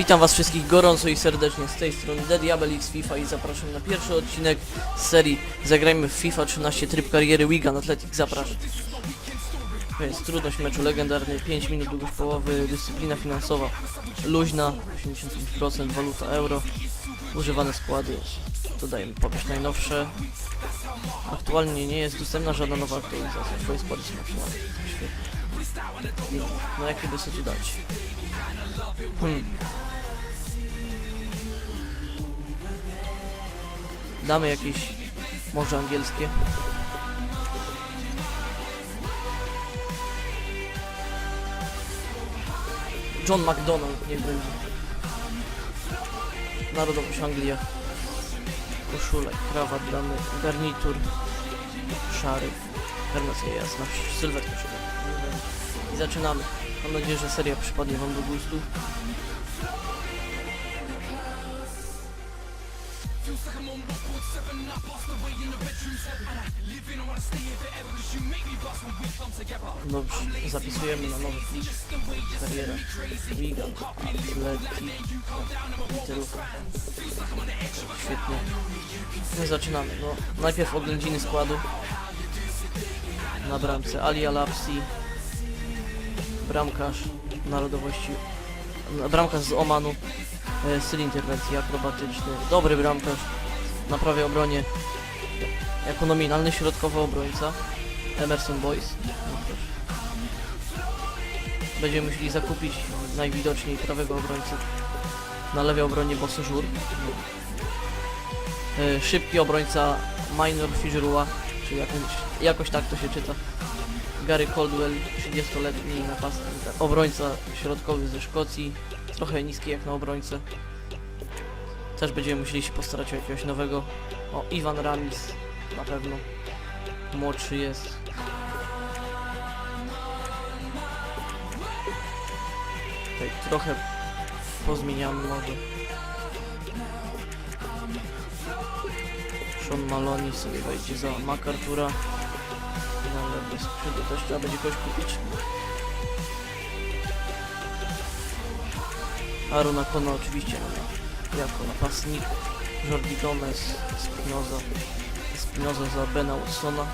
Witam was wszystkich gorąco i serdecznie z tej strony The Diabel X FIFA i zapraszam na pierwszy odcinek z serii Zagrajmy w FIFA 13 tryb kariery Wigan Athletic zapraszam. Więc trudność meczu legendarny, 5 minut długość połowy, dyscyplina finansowa luźna, 85% waluta euro, używane składy, dodajemy pobierz najnowsze. Aktualnie nie jest dostępna żadna nowa aktualizacja, twoje składy są aktualne. Świetnie. No jakie tu dać? Hmm. Damy jakieś może angielskie. John McDonald niech będzie. Narodowość Anglia. Koszulek, krawat damy, garnitur szary. Karnacja jasna, sylwetka. I zaczynamy. Mam nadzieję, że seria przypadnie wam do gustu. Dobrze, zapisujemy na nowy plik. Kariera. Wigan. Atleti. Literówka. Świetnie. No zaczynamy. No, najpierw oględziny składu. Na bramce Ali Alapsi. Bramkarz narodowości. Bramkarz z Omanu. E, styl interwencji akrobatyczny. Dobry bramkarz. Na prawej obronie. Jako nominalny środkowy obrońca. Emerson Boyce. Będziemy musieli zakupić najwidoczniej prawego obrońcę. Na lewej obronie Bosożur. E, szybki obrońca Minor Fijrua, czy jakoś, jakoś tak to się czyta. Gary Caldwell, 30-letni napastnik, obrońca środkowy ze Szkocji, trochę niski jak na obrońcę. Też będziemy musieli się postarać o jakiegoś nowego. O, Iwan Ramis, na pewno. Młodszy jest. Tutaj trochę pozmieniamy może. Sean Maloney sobie wejdzie za MacArthur'a. Na lewe skrzydło też trzeba będzie kogoś kupić. Aruna Kono oczywiście no, jako napastnik. Jordi Gomez, Spinoza. Spinoza za Bena Watsona.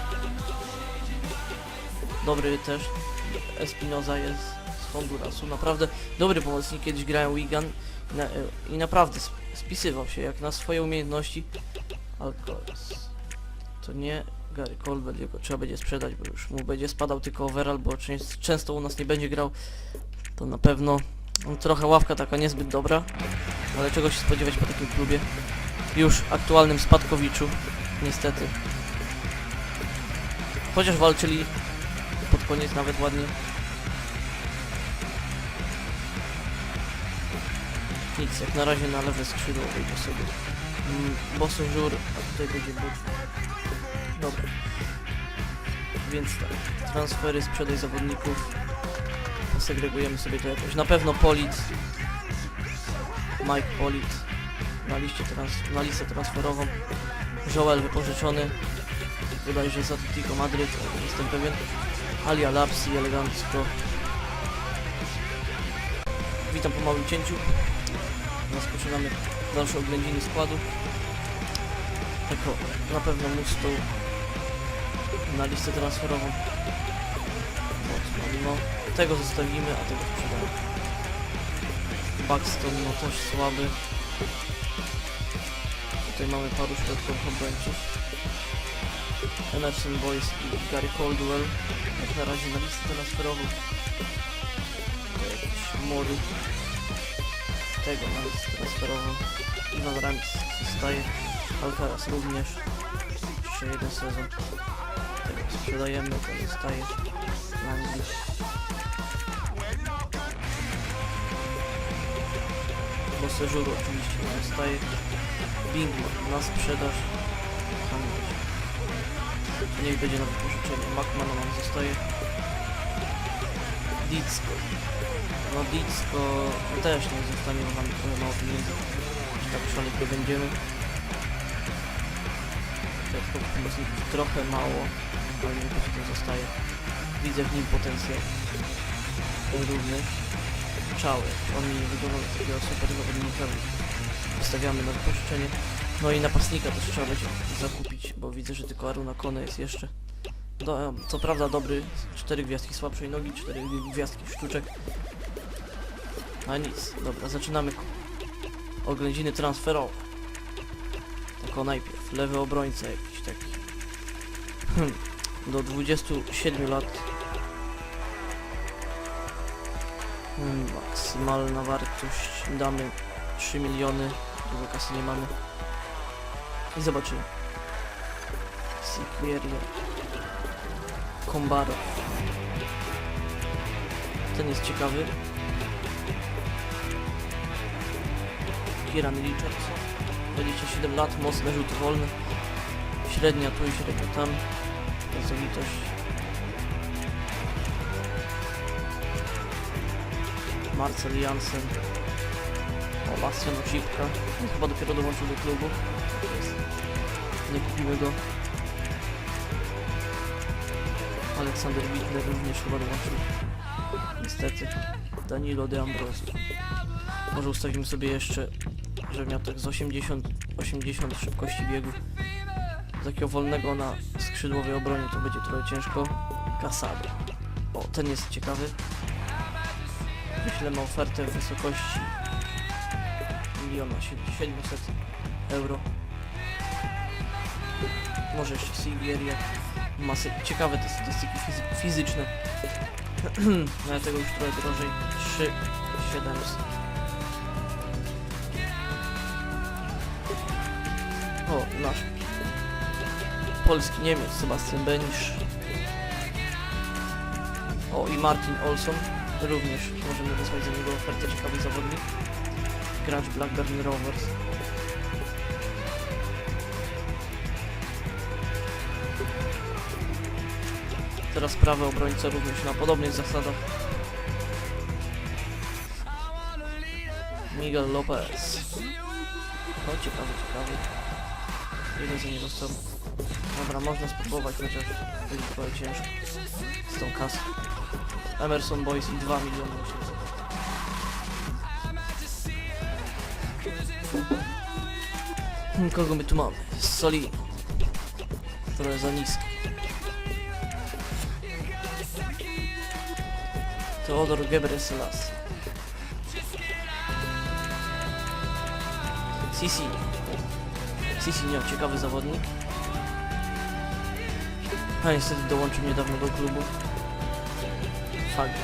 Dobry też. Espinoza jest Hondurasu. Naprawdę dobry pomocnik. Kiedyś grałem Wigan i, i naprawdę sp- spisywał się jak na swoje umiejętności. Alcoraz. To nie Gary Colbert, jego trzeba będzie sprzedać, bo już mu będzie spadał tylko overall, bo częst- często u nas nie będzie grał. To na pewno no, trochę ławka taka niezbyt dobra, ale czego się spodziewać po takim klubie? Już aktualnym spadkowiczu, niestety. Chociaż walczyli pod koniec nawet ładnie. Nic, jak na razie na lewe skrzydło wejdzie sobie. Mm, Bosożur, a tutaj będzie but. Dobra. Więc tak, transfery, sprzedaj zawodników. Posegregujemy sobie to jakoś. Na pewno Polit. Mike Polit. Na, liście trans na listę transferową. Joel wypożyczony. Bodajże z Atletico Madryt, jestem pewien. Alia Lapsi, elegancko. Witam po małym cięciu. Rozpoczynamy dalsze oględziny składu. Jako na pewno Musto na listę transferową. Mocno, no tego zostawimy, a tego sprzedamy. Buxton no też słaby. Tutaj mamy paru środkowych obrońców. Emerson Boyce i Gary Caldwell. Jak na razie na listę transferową. Jakiś młody. Tego na listę transferową. Iwan Ramis zostaje. Alcaraz również. Jeszcze jeden sezon. Tego sprzedajemy, ten zostaje. w Anglii. Bo seżuru oczywiście zostaje. Bingo na sprzedaż. Handlarz. Niech będzie na wypożyczenie. McMahon nam zostaje. Dicko. No też nie zostanie, bo mamy trochę mało pieniędzy. Tak szaleć będziemy. Dodatkowych pomocników trochę mało, ale nie po to zostaje. Widzę w nim potencjał. Również. Czały. On mi nie wyglądał na takiego super zawodnika. Wystawiamy na wypożyczenie. No i napastnika też trzeba będzie zakupić, bo widzę, że tylko Aruna Kone jest jeszcze. Do, co prawda dobry, 4 gwiazdki słabszej nogi, 4 gwiazdki sztuczek. A nic, dobra, zaczynamy oględziny transferowe. Tylko najpierw, lewy obrońca jakiś taki. Hmm, do 27 lat. Hmm, maksymalna wartość damy 3 miliony, dużo kasy nie mamy. I zobaczymy. Siquieria. Kombaro. Ten jest ciekawy. Kieran Richardson. 27 lat, mocne rzut wolny. Średnia tu i średnia tam. Pracowitość. Marcel Jansen. Bastian Ocipka. Chyba dopiero dołączył do klubu. Nie kupimy go. Aleksander Wittner również chyba dołączył. Niestety. Danilo de Ambrosio. Może ustawimy sobie jeszcze, żeby miał tak z 80, 80 szybkości biegu. Z takiego wolnego na skrzydłowej obronie to będzie trochę ciężko. Casado. O, ten jest ciekawy. Wyślemy ofertę w wysokości miliona sied- 700 euro. Może jeszcze Silvieria. Masy ciekawe te statystyki fizy fizyczne. No ale tego już trochę drożej. 3 700. O, nasz polski Niemiec Sebastian Benisz. O, i Martin Olson. Również możemy wysłać za niego ofertę ciekawy zawodnik. Gracz Blackburn Rovers. Teraz prawy obrońca również na podobnych zasadach. Miguel Lopez. No ciekawy, ciekawy. Ile za niego dostał? Dobra, można spróbować, chociaż będzie trochę ciężko z tą kasą. Emerson Boys i 2 miliony 800. Hmm, Kogo my tu mamy? Soli. Trochę za niski. Teodor Gebreselas. Sisi. Sisi nie, ciekawy zawodnik. A niestety dołączył niedawno do klubu. Fakt.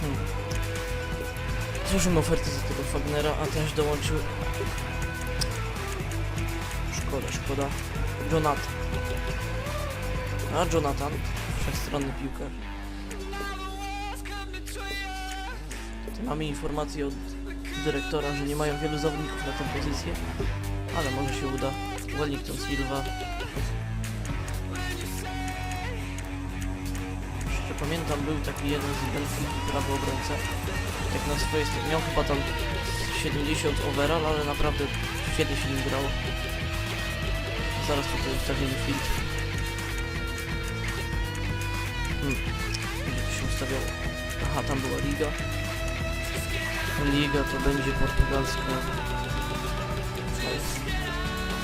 Hmm. Złożymy ofertę za tego Fagnera, a też dołączył... Szkoda, szkoda. Jonathan. A Jonathan, wszechstronny piłkarz. Mamy informację od dyrektora, że nie mają wielu zawodników na tę pozycję, ale może się uda. Wellington Silva. Jeszcze pamiętam, był taki jeden z Benfiki, prawy obrońca. Tak na swoje miał chyba tam 70 overall, ale naprawdę świetnie się nim grało. Zaraz tutaj ustawimy filtr. Hmm. To się ustawiało? Aha, tam była liga. Liga to będzie portugalska.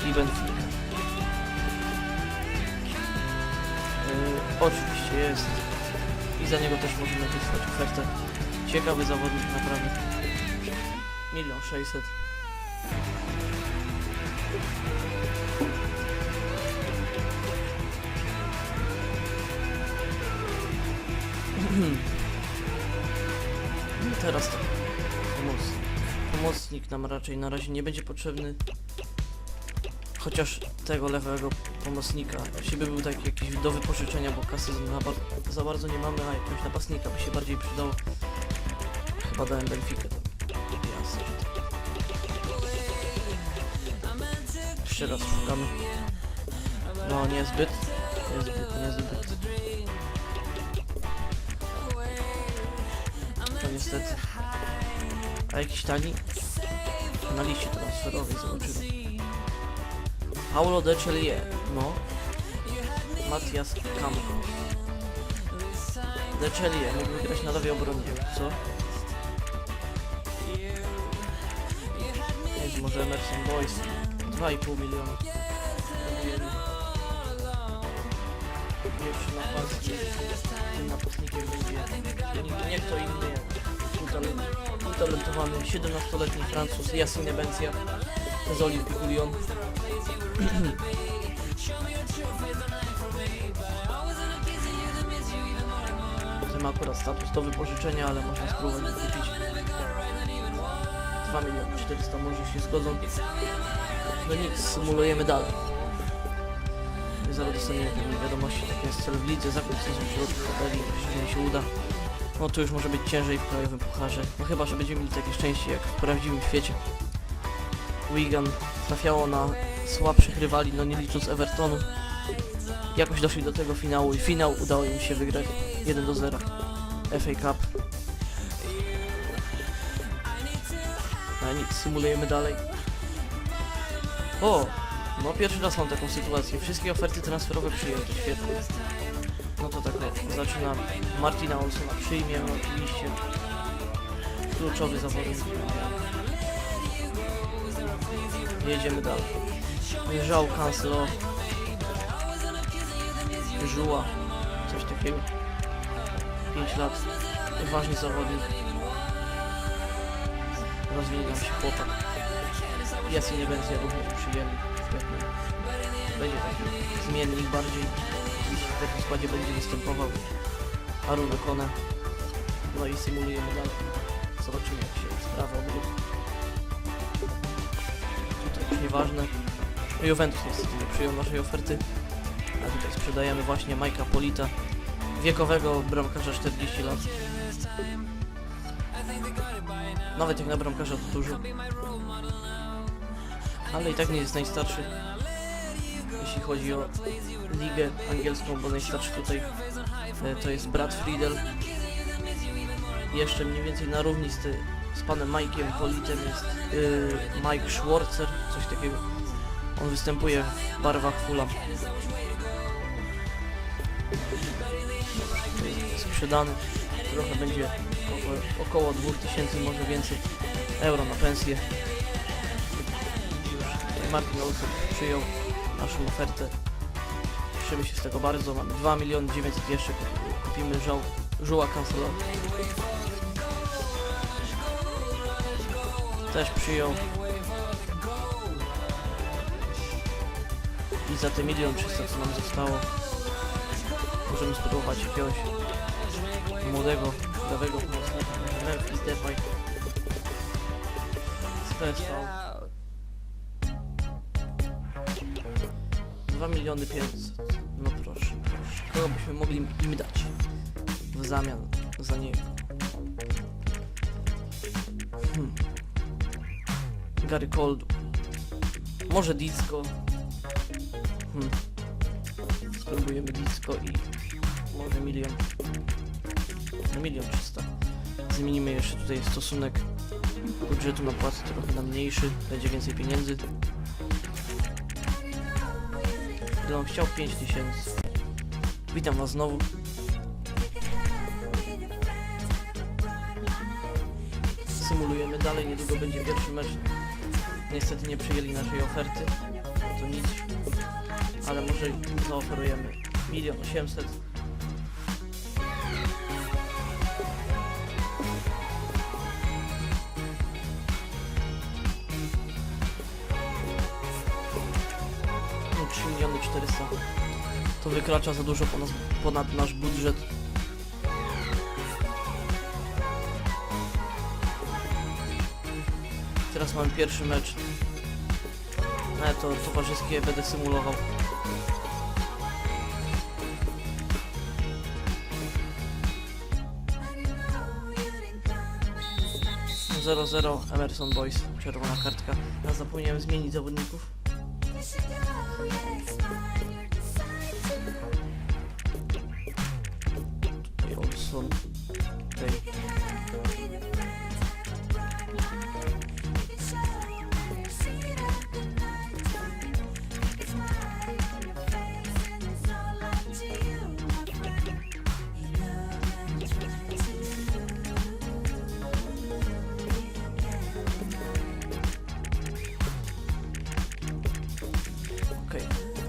To i. Yy, oczywiście jest. I za niego też możemy wysłać ofertę. Ciekawy zawodnik naprawdę. Milion sześćset. I teraz to pomocnik. Pomocnik nam raczej na razie nie będzie potrzebny. Chociaż tego lewego pomocnika, jeśli by był taki jakiś do wypożyczenia, bo kasy za, za bardzo nie mamy, a jakiegoś napastnika by się bardziej przydało. Chyba dałem Benfica. Jasne. Jeszcze raz szukamy. No niezbyt. Niezbyt, niezbyt. Niestety. A jakiś tani? Na liście transferowej zobaczymy. Paulo de Chelier, no. Matias Kamp. Leczeli, mógłby grać na lewej obronie, co? Jest może Emerson Boys. 2,5 miliona. Jeszcze napastnik. Tym napastnikiem będzie nie, kto inny jak utalentowany 17-letni Francuz Yassine Benzia z Olympique Lyon. Ma akurat status do wypożyczenia, ale można spróbować kupić. 2 miliony 400 może się zgodzą. No nic, symulujemy dalej. Zaraz dostaniemy pewnie wiadomości, takie jest cel w lidze, zakup sezon środków mi się uda. No to już może być ciężej w krajowym pucharze. No chyba, że będziemy mieli takie szczęście jak w prawdziwym świecie. Wigan trafiało na słabszych rywali, no nie licząc Evertonu. Jakoś doszli do tego finału i finał udało im się wygrać 1 do 0. FA Cup. No nic, symulujemy dalej. O! No pierwszy raz mam taką sytuację. Wszystkie oferty transferowe przyjęte, świetnie. No to tak, o, zaczynamy. Martina Olsona przyjmiemy oczywiście. Kluczowy zawodnik. Jedziemy dalej. Żał Cancelo. Żuła. Coś takiego. 5 lat. Ważny zawodnik. Rozwinie nam się chłopak. Jasnie nie będzie również przyjemny. Będzie taki zmiennik bardziej. W takim składzie będzie występował. Aruna Kone. No i symulujemy dalej. Zobaczymy jak się sprawa obróci. Tutaj już nieważne. Juventus niestety nie przyjął naszej oferty. A tutaj sprzedajemy właśnie Majka Polita. Wiekowego bramkarza 40 lat. Nawet jak na bramkarza to dużo. Ale i tak nie jest najstarszy. Chodzi o ligę angielską, bo najstarszy tutaj e, to jest Brad Friedel. Jeszcze mniej więcej na równi z, ty, z panem Mike'iem Politem jest e, Mike Schwarzer, coś takiego. On występuje w barwach Fulham. Sprzedany. Trochę będzie około, około 2000, może więcej euro na pensję. Martin Olsen przyjął naszą ofertę. Cieszymy się z tego bardzo. Mamy 2 miliony 900 jeszcze. Kupimy żoł, żoła kancelowa. Też przyjął. I za te milion 300 co nam zostało możemy spróbować jakiegoś młodego, lewego pomocnika. Może Memphis Depay. Z PSV. 2 miliony 500. No proszę, proszę. Kogo byśmy mogli im dać w zamian za niego? Hmm. Gary Coldu. Może disco. Hmm. Spróbujemy disco i może milion. No milion 300. Zmienimy jeszcze tutaj stosunek budżetu na płacę trochę na mniejszy. Będzie więcej pieniędzy. On chciał? 5000. Witam was znowu. Symulujemy dalej, niedługo będzie pierwszy mecz. Niestety nie przyjęli naszej oferty. To nic. Ale może zaoferujemy milion osiemset. 400 to wykracza za dużo ponad, ponad nasz budżet. Teraz mamy pierwszy mecz. Ale to towarzyskie będę symulował. Zero zero Emerson Boys, czerwona kartka. Ja zapomniałem zmienić zawodników.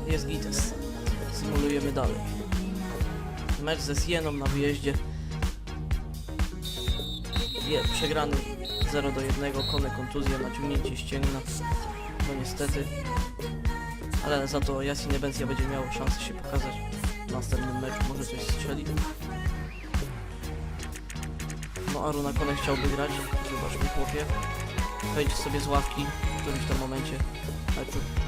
Jest Gites. Symulujemy dalej. Mecz ze Sieną na wyjeździe. Je, przegrany 0 do 1, kone kontuzja, naciągnięcie ścięgna. No niestety. Ale za to Yasin Ebensia będzie miał szansę się pokazać w następnym meczu, może coś strzeli. No Aruna Kone chciałby grać, zobacz mi chłopie. Wejdź sobie z ławki w którymś tam momencie meczu.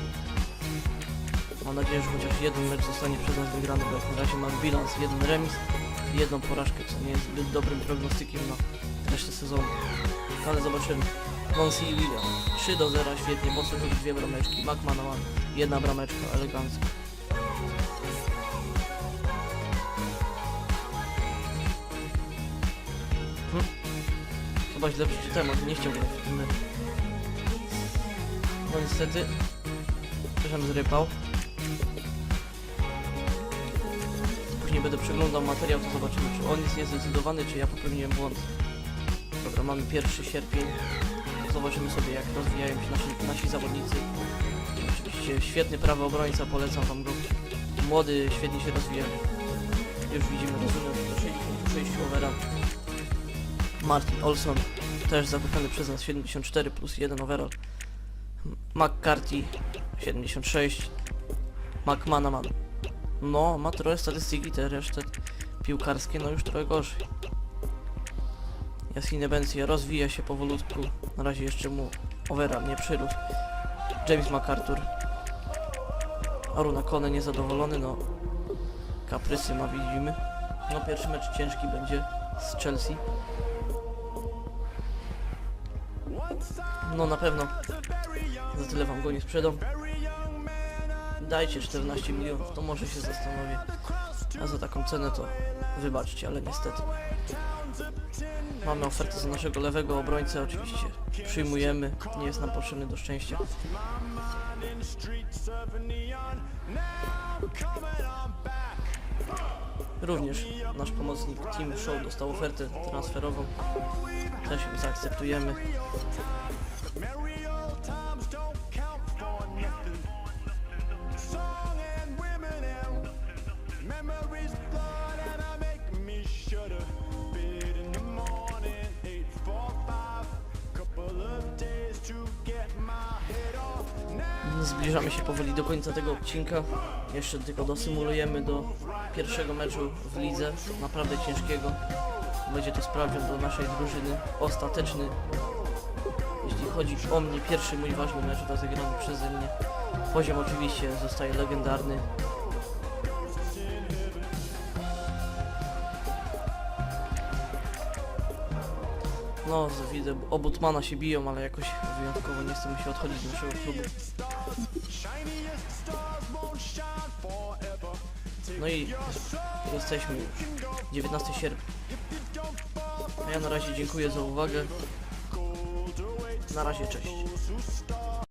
Mam nadzieję, że chociaż jeden mecz zostanie przez nas wygrany, bo jak na razie mam bilans, jeden remis i jedną porażkę, co nie jest zbyt dobrym prognostykiem na resztę sezonu. Ale zobaczymy. Monsi i William. 3 do 0, świetnie, Boston dwie brameczki, McManaman jedna brameczka, elegancko. Hm. Chyba źle przeczytałem, on nie chciał grać w tym meczu. No niestety, coś tam zrypał. Później będę przeglądał materiał, to zobaczymy, czy on jest niezdecydowany, czy ja popełniłem błąd. Dobra, mamy 1 sierpień. Zobaczymy sobie, jak rozwijają się nasi, nasi zawodnicy. Oczywiście świetny prawy obrońca, polecam wam go. Młody, świetnie się rozwija. Już widzimy rozumiem, do 66 overa. Martin Olson, też zakupiony przez nas 74 plus 1 overall. McCarthy 76. McManaman. No, ma trochę statystyki, te resztę piłkarskie, no już trochę gorzej. Jasine Bensia rozwija się powolutku. Na razie jeszcze mu overall nie przyrósł. James MacArthur. Aruna Kone niezadowolony, no. Kaprysy ma, widzimy. No pierwszy mecz ciężki będzie z Chelsea. No na pewno za tyle wam go nie sprzedam. Dajcie 14 milionów, to może się zastanowię. A za taką cenę to wybaczcie, ale niestety. Mamy ofertę za naszego lewego obrońcę, oczywiście przyjmujemy, nie jest nam potrzebny do szczęścia. Również nasz pomocnik Team Show dostał ofertę transferową. Też ją zaakceptujemy. Końca tego odcinka. Jeszcze tylko dosymulujemy do pierwszego meczu w lidze, naprawdę ciężkiego. Będzie to sprawdzian do naszej drużyny, ostateczny. Jeśli chodzi o mnie, pierwszy mój ważny mecz rozegrany przeze mnie. Poziom oczywiście zostaje legendarny. No, widzę, obu Tmana się biją, ale jakoś wyjątkowo nie chce mi się odchodzić z naszego klubu. No i jesteśmy już. 19 sierpnia. A ja na razie dziękuję za uwagę. Na razie, cześć.